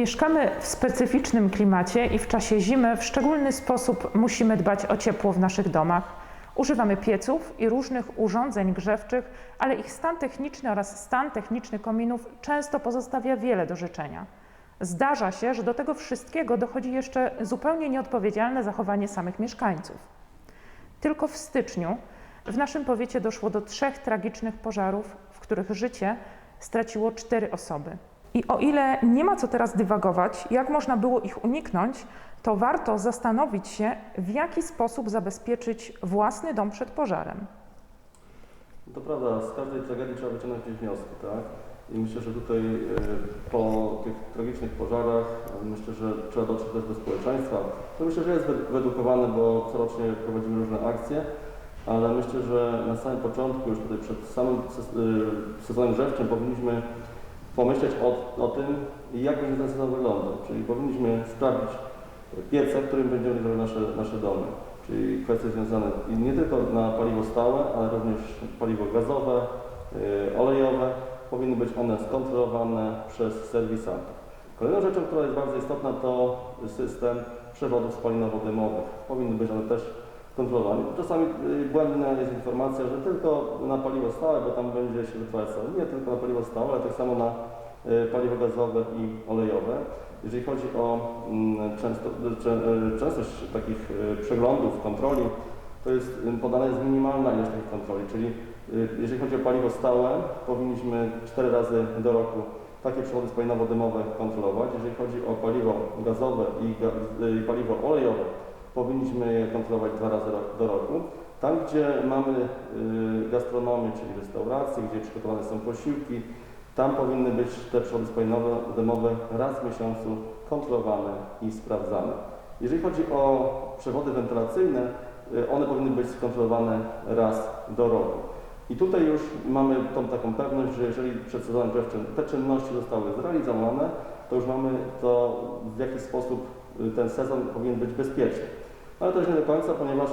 Mieszkamy w specyficznym klimacie i w czasie zimy w szczególny sposób musimy dbać o ciepło w naszych domach. Używamy pieców i różnych urządzeń grzewczych, ale ich stan techniczny oraz stan techniczny kominów często pozostawia wiele do życzenia. Zdarza się, że do tego wszystkiego dochodzi jeszcze zupełnie nieodpowiedzialne zachowanie samych mieszkańców. Tylko w styczniu w naszym powiecie doszło do trzech tragicznych pożarów, w których życie straciło cztery osoby. I o ile nie ma co teraz dywagować, jak można było ich uniknąć, to warto zastanowić się, w jaki sposób zabezpieczyć własny dom przed pożarem. To prawda, z każdej tragedii trzeba wyciągnąć wnioski, tak? I myślę, że tutaj e, po tych tragicznych pożarach, myślę, że trzeba dotrzeć też do społeczeństwa. To myślę, że jest wy- wyedukowany, bo corocznie prowadzimy różne akcje, ale myślę, że na samym początku, już tutaj przed samym e, sezonem grzewczym powinniśmy pomyśleć o, o tym, jak będzie ten sezon wyglądał. Czyli powinniśmy sprawdzić piece, w którym będziemy grzewać nasze, nasze domy. Czyli kwestie związane nie tylko na paliwo stałe, ale również paliwo gazowe, y, olejowe. Powinny być one skontrolowane przez serwisantów. Kolejną rzeczą, która jest bardzo istotna, to system przewodów spalinowo-dymowych. Powinny być one też kontrolowane. Czasami y, błędna jest informacja, że tylko na paliwo stałe, bo tam będzie się wytwarzać. Nie tylko na paliwo stałe, ale tak samo na y, paliwo gazowe i olejowe. Jeżeli chodzi o mm, często, y, częstość takich przeglądów, kontroli, to jest podana jest minimalna ilość takich kontroli, czyli jeżeli chodzi o paliwo stałe, powinniśmy 4 razy do roku takie przewody spalinowo-dymowe kontrolować. Jeżeli chodzi o paliwo gazowe i, i paliwo olejowe, powinniśmy je kontrolować dwa razy do roku. Tam, gdzie mamy y, gastronomię, czyli restauracje, gdzie przygotowane są posiłki, tam powinny być te przewody spalinowe dymowe raz w miesiącu kontrolowane i sprawdzane. Jeżeli chodzi o przewody wentylacyjne, y, one powinny być kontrolowane raz do roku. I tutaj już mamy tą taką pewność, że jeżeli przed sezonem grzewczym te czynności zostały zrealizowane, to już mamy to, w jaki sposób ten sezon powinien być bezpieczny. Ale też nie do końca, ponieważ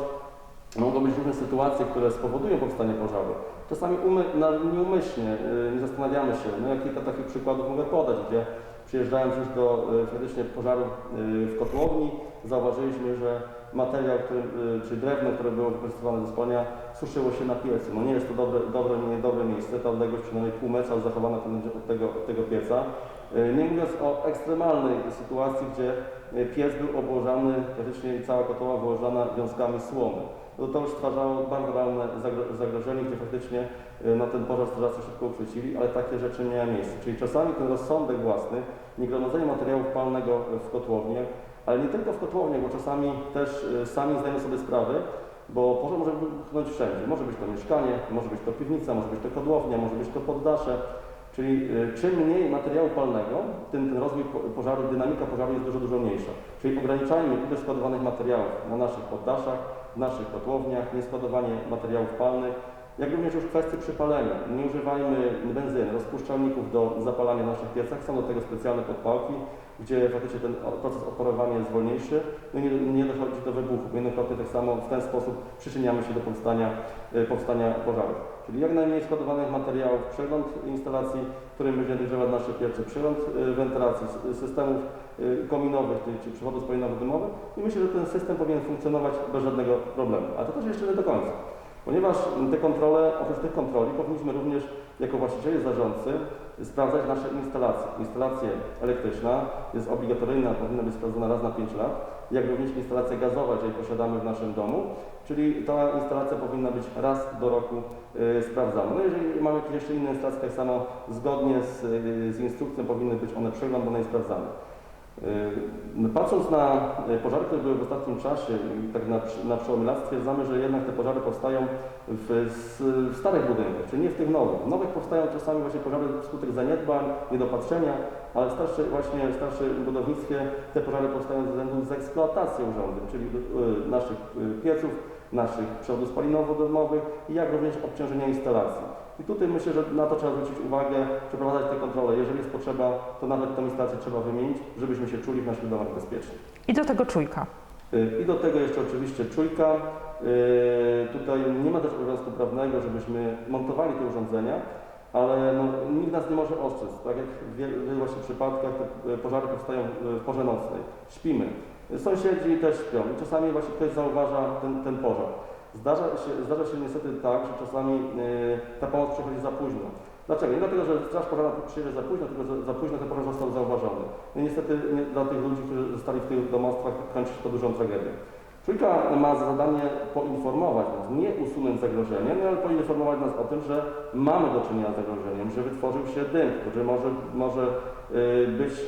mogą być różne sytuacje, które spowodują powstanie pożaru. Czasami umy, na, nieumyślnie, y, nie zastanawiamy się. No, ja kilka takich przykładów mogę podać, gdzie przyjeżdżając już do y, faktycznie pożaru y, w kotłowni, zauważyliśmy, że materiał, który, y, czy drewno, które było wykorzystywane do spalania, suszyło się na piecu. No nie jest to dobre, dobre, niedobre miejsce, ta odległość przynajmniej pół metra zachowana od tego, od tego pieca. Y, Nie mówiąc o ekstremalnej sytuacji, gdzie y, piec był obłożony, praktycznie cała kotła wyłożona wiązkami słomy. No to już stwarzało bardzo realne zagro- zagrożenie, gdzie faktycznie y, no, ten pożar strażacy szybko uchwycili, ale takie rzeczy nie miały miejsca. Czyli czasami ten rozsądek własny, niegromadzenie materiału palnego w kotłowniach, ale nie tylko w kotłowniach, bo czasami też sami zdajemy sobie sprawę, bo pożar może wybuchnąć wszędzie. Może być to mieszkanie, może być to piwnica, może być to kotłownia, może być to poddasze. Czyli y, czym mniej materiału palnego, tym ten rozwój po- pożaru, dynamika pożaru jest dużo, dużo mniejsza. Czyli ograniczajmy ilość składowanych materiałów na naszych poddaszach, w naszych kotłowniach, nieskładowanie materiałów palnych, jak również już kwestie przypalenia. Nie używajmy benzyny, rozpuszczalników do zapalania naszych piecach. Są do tego specjalne podpałki, gdzie faktycznie ten proces odparowania jest wolniejszy, no nie, nie dochodzi do wybuchu. Jednokrotnie tak samo w ten sposób przyczyniamy się do powstania, y, powstania pożarów. Czyli jak najmniej składowanych materiałów, przegląd instalacji, w którym będziemy dogrzewać nasze piecze, przegląd y, wentylacji, systemów y, kominowych, czyli- czy przewodów spalinowo-dymowych i myślę, że ten system powinien funkcjonować bez żadnego problemu. A to też jeszcze nie do końca. Ponieważ te kontrole, oprócz tych kontroli, powinniśmy również jako właściciele, zarządcy sprawdzać nasze instalacje. Instalacja elektryczna jest obligatoryjna, powinna być sprawdzona raz na 5 lat, jak również instalacja gazowa, jeżeli posiadamy w naszym domu, czyli ta instalacja powinna być raz do roku y, sprawdzana. No jeżeli mamy jakieś jeszcze inne instalacje, tak samo zgodnie z, y, z instrukcją powinny być one przeglądane i sprawdzane. Yy, Patrząc na y, pożary, które były w ostatnim czasie i tak na, na przełomie lat, stwierdzamy, że jednak te pożary powstają w, w starych budynkach, czyli nie w tych nowych. W nowych powstają czasami właśnie pożary wskutek zaniedbań, niedopatrzenia, ale w starszej, właśnie w starszym budownictwie te pożary powstają ze względu z eksploatacji urządzeń, czyli y, naszych y, pieców, naszych przewodów spalinowo-domowych jak również obciążenia instalacji. I tutaj myślę, że na to trzeba zwrócić uwagę, przeprowadzać te kontrole. Jeżeli jest potrzeba, to nawet tę instalację trzeba wymienić, żebyśmy się czuli w naszych domach bezpiecznie. I do tego czujka. Y, I do tego jeszcze oczywiście czujka. Y, Tutaj nie ma też obowiązku prawnego, żebyśmy montowali te urządzenia, ale no, nikt nas nie może ostrzec, tak jak w wielu właśnie przypadkach te e, pożary powstają w porze nocnej. Śpimy. Sąsiedzi też śpią i czasami właśnie ktoś zauważa ten, ten pożar. Zdarza się, zdarza się niestety tak, że czasami e, ta pomoc przychodzi za późno. Dlaczego? Nie dlatego, że straż pożarna przyjedzie za późno, tylko że za późno ten pożar został zauważony. No niestety nie, dla tych ludzi, którzy zostali w tych domostwach, kończy się to dużą tragedią. Trójka ma za zadanie poinformować nas, nie usunąć zagrożenia, no ale poinformować nas o tym, że mamy do czynienia z zagrożeniem, że wytworzył się dym, który może, może y, być y,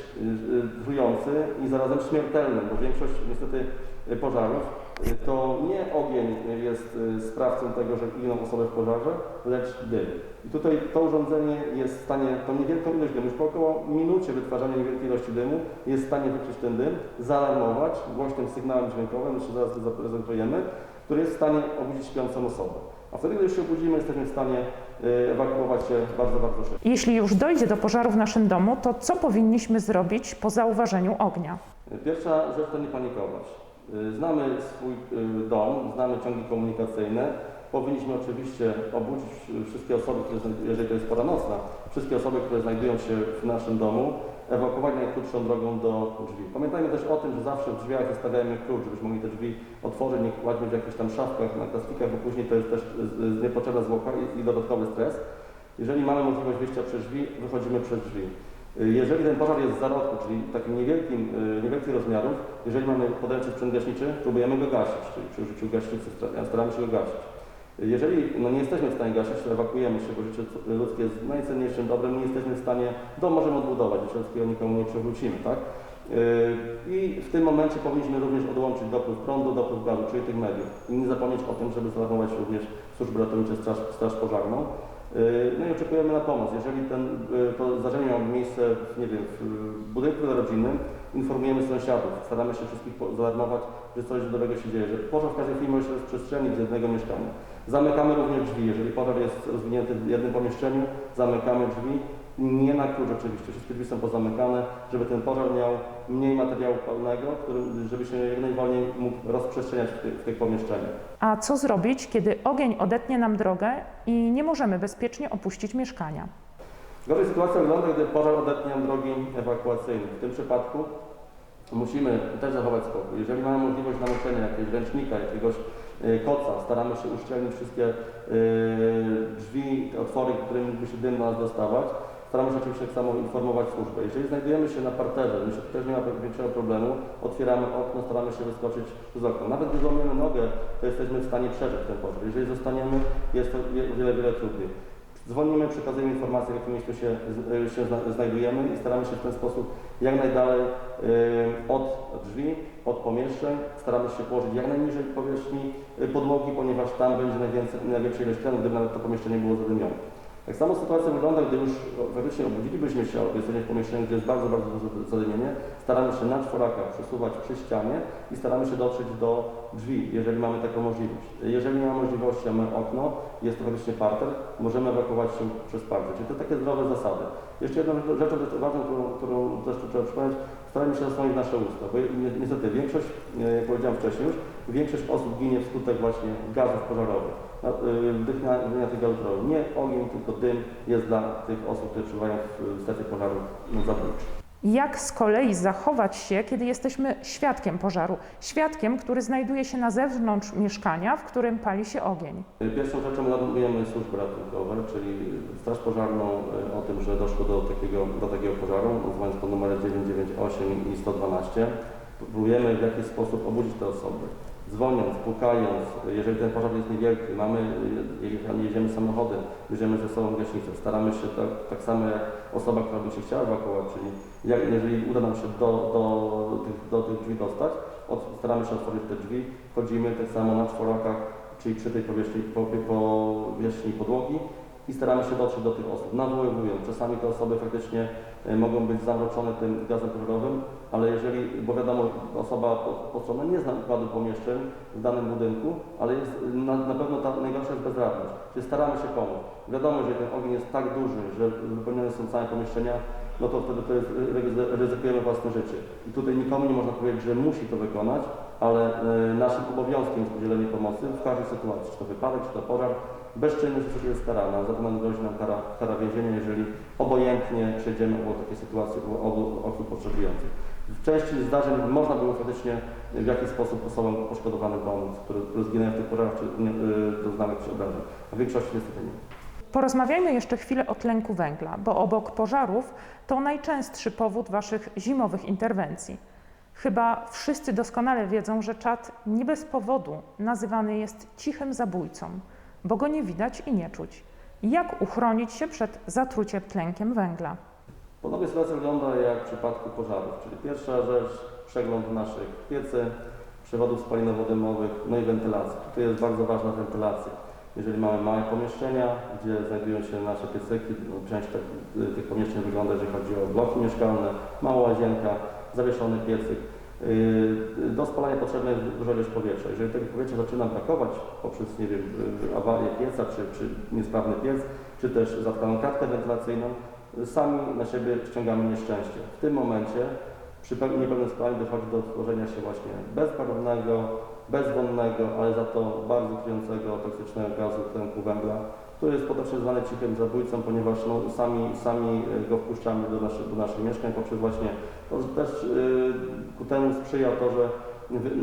y, trujący i zarazem śmiertelny, bo większość niestety y, pożarów y, to nie ogień jest y, sprawcą tego, że giną osoby w pożarze, lecz dym. I tutaj to urządzenie jest w stanie, tą niewielką ilość dymu, już po około minucie wytwarzania niewielkiej ilości dymu, jest w stanie wykryć ten dym, zaalarmować głośnym sygnałem dźwiękowym, jeszcze zaraz go zaprezentujemy, który jest w stanie obudzić śpiącą osobę. A wtedy, gdy już się obudzimy, jesteśmy w stanie y, ewakuować się bardzo, bardzo szybko. Jeśli już dojdzie do pożaru w naszym domu, to co powinniśmy zrobić po zauważeniu ognia? Pierwsza rzecz to nie panikować. Y, Znamy swój y, dom, znamy ciągi komunikacyjne. Powinniśmy oczywiście obudzić wszystkie osoby, które, jeżeli to jest pora nocna, wszystkie osoby, które znajdują się w naszym domu, ewakuować najkrótszą drogą do drzwi. Pamiętajmy też o tym, że zawsze w drzwiach zostawiamy klucz, żebyśmy mogli te drzwi otworzyć, nie kładźmy w jakichś tam szafkach, na plastikach, bo później to jest też niepotrzebna zwłoka i dodatkowy stres. Jeżeli mamy możliwość wyjścia przez drzwi, wychodzimy przez drzwi. Jeżeli ten pożar jest w zarodku, czyli takim niewielkim, y, niewielkich rozmiarów, jeżeli mamy podręczny sprzęt gaśniczy, próbujemy go gasić, czyli przy użyciu gaśnicy sta- staramy się go gasić. Jeżeli no, nie jesteśmy w stanie gasić, to ewakuujemy się, bo życie ludzkie jest najcenniejszym dobrem, nie jesteśmy w stanie, dom możemy odbudować, życie ludzkiego nikomu nie przywrócimy, tak? Y, I w tym momencie powinniśmy również odłączyć dopływ prądu, dopływ gazu, czyli tych mediów. I nie zapomnieć o tym, żeby zaalarmować również służby ratownicze, straż, straż pożarną. Y, No i oczekujemy na pomoc. Jeżeli ten, y, to zdarzenie miało miejsce, w, nie wiem, w budynku rodzinnym, informujemy sąsiadów, staramy się wszystkich zaalarmować, że coś dobrego się dzieje, że pożar w każdej chwili może się rozprzestrzenić z jednego mieszkania. Zamykamy również drzwi. Jeżeli pożar jest rozwinięty w jednym pomieszczeniu, zamykamy drzwi. Nie na klucz oczywiście, wszystkie drzwi są pozamykane, żeby ten pożar miał mniej materiału palnego, który, żeby się jak najwolniej mógł rozprzestrzeniać w tych, w tych pomieszczeniach. A co zrobić, kiedy ogień odetnie nam drogę i nie możemy bezpiecznie opuścić mieszkania? Gorzej sytuacja wygląda, gdy pożar odetnie nam drogi ewakuacyjne. W tym przypadku musimy też zachować spokój. Jeżeli mamy możliwość namoczenia jakiegoś ręcznika, jakiegoś y, koca, staramy się uszczelnić wszystkie y, drzwi, otwory, którymi mógłby się dym do nas dostawać. Staramy się oczywiście tak samo informować służbę. Jeżeli znajdujemy się na parterze, myślę, że też nie ma większego problemu, otwieramy okno, staramy się wyskoczyć z okna. Nawet gdy złamiemy nogę, to jesteśmy w stanie przeżyć ten pożar. Jeżeli zostaniemy, jest to wie- wiele, wiele trudniej. Dzwonimy, przekazujemy informacje, w jakim miejscu się, z- się zna- znajdujemy i staramy się w ten sposób jak najdalej y, od drzwi, od pomieszczeń. Staramy się położyć jak najniżej powierzchni y, podłogi, ponieważ tam będzie najwięcej, największa ilość tlenu, gdyby nawet to pomieszczenie było zadymione. Tak samo sytuacja wygląda, gdy już faktycznie obudzilibyśmy się, jesteśmy w pomieszczeniu, gdzie jest bardzo, bardzo duże zadymienie. Staramy się na czworakach przesuwać przy ścianie i staramy się dotrzeć do drzwi, jeżeli mamy taką możliwość. Jeżeli nie ma możliwości, mamy okno, jest to faktycznie parter, możemy ewakuować się przez parter. Czyli to takie zdrowe zasady. Jeszcze jedną rzeczą też ważną, którą, którą też trzeba przypomnieć, starajmy się zasłonić nasze usta, bo ni- niestety większość, e, jak powiedziałem wcześniej już, większość osób ginie wskutek właśnie gazów pożarowych, na- y, tych gazów pożarowych. Nie ogień, tylko dym jest dla tych osób, które przebywają w strefie pożaru no, zabójczy. Jak z kolei zachować się, kiedy jesteśmy świadkiem pożaru? Świadkiem, który znajduje się na zewnątrz mieszkania, w którym pali się ogień. Pierwszą rzeczą alarmujemy służby ratunkowe, czyli Straż Pożarną e, o tym, że doszło do takiego, do takiego pożaru, dzwoniąc po numerze 998 i 112. Próbujemy w jakiś sposób obudzić te osoby. Dzwoniąc, pukając, jeżeli ten pożar jest niewielki, mamy, e, je- jedziemy samochodem, bierzemy ze sobą gaśnicę, staramy się tak, tak samo jak osoba, która by się chciała ewakuować, czyli jak, jeżeli uda nam się do, do, tych, do tych drzwi dostać, od, staramy się otworzyć te drzwi, wchodzimy tak samo na czworakach, czyli przy tej powierzchni, po, powierzchni podłogi i staramy się dotrzeć do tych osób. Nawoływując, czasami te osoby faktycznie e, mogą być zamroczone tym gazem pożarowym, ale jeżeli, bo wiadomo, osoba po- postronna nie zna układu pomieszczeń w danym budynku, ale jest, na, na pewno ta najgorsza jest bezradność, czyli staramy się pomóc. Wiadomo, że ten ogień jest tak duży, że wypełnione są całe pomieszczenia, no to wtedy to jest, ryzy- ryzykujemy własne życie. I tutaj nikomu nie można powiedzieć, że musi to wykonać, ale e, naszym obowiązkiem jest udzielenie pomocy w każdej sytuacji, czy to wypadek, czy to pożar, bezczynność niestety jest karana. Za to nam grozi nam kara, kara więzienia, jeżeli obojętnie przejdziemy obok takiej sytuacji obu osób potrzebujących. W części zdarzeń można było faktycznie w jakiś sposób osobom poszkodowanym pomóc, które, które zginęły w tych pożarach, czy nie, y, doznały jakichś obrażeń. W większości niestety nie. Porozmawiajmy jeszcze chwilę o tlenku węgla, bo obok pożarów to najczęstszy powód Waszych zimowych interwencji. Chyba wszyscy doskonale wiedzą, że czad nie bez powodu nazywany jest cichym zabójcą, bo go nie widać i nie czuć. Jak uchronić się przed zatruciem tlenkiem węgla? Ponownie sytuacja wygląda jak w przypadku pożarów, czyli pierwsza rzecz, przegląd naszych piecy, przewodów spalinowo-dymowych, no i wentylacji. Tutaj jest bardzo ważna wentylacja. Jeżeli mamy małe pomieszczenia, gdzie znajdują się nasze piecyki, część tak, tych pomieszczeń wygląda, jeżeli chodzi o bloki mieszkalne, mała łazienka, zawieszony piecyk. Yy, Do spalania potrzebna jest duża ilość powietrza. Jeżeli tego powietrza zaczyna brakować poprzez, nie wiem, yy, awarię pieca, czy, czy niesprawny piec, czy też zatkaną kratkę wentylacyjną, sami na siebie ściągamy nieszczęście. W tym momencie przy spalaniu dochodzi do tworzenia się właśnie bezbarwnego, bezwonnego, ale za to bardzo trującego, toksycznego gazu tlenku węgla, który jest potocznie zwany cichym zabójcą, ponieważ no, sami, sami go wpuszczamy do naszych, do naszych mieszkań poprzez właśnie, to też yy, ku temu sprzyja to, że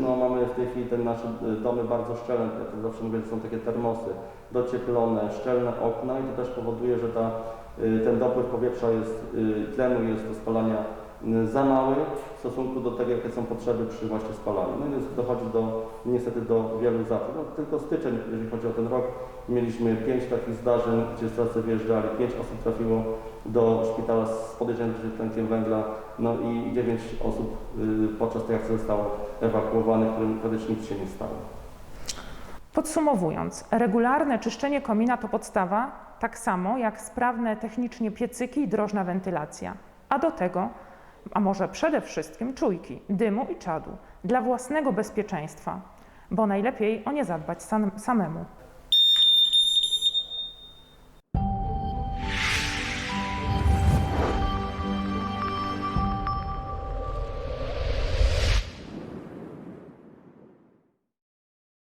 no, mamy w tej chwili te nasze y, domy bardzo szczelne, ja to zawsze mówię, że są takie termosy, docieplone, szczelne okna i to też powoduje, że ta ten dopływ powietrza jest, y, tlenu jest do spalania y, za mały w stosunku do tego, jakie są potrzeby przy właśnie spalaniu. No więc dochodzi do, niestety do wielu zatruć. No, tylko styczeń, jeżeli chodzi o ten rok, mieliśmy pięć takich zdarzeń, gdzie strażacy wyjeżdżali, pięć osób trafiło do szpitala z podejrzeniem tlenkiem węgla, no i dziewięć osób y, podczas tej akcji zostało ewakuowanych, którym praktycznie nic się nie stało. Podsumowując, regularne czyszczenie komina to podstawa, tak samo jak sprawne technicznie piecyki i drożna wentylacja. A do tego, a może przede wszystkim czujki, dymu i czadu dla własnego bezpieczeństwa, bo najlepiej o nie zadbać sam, samemu.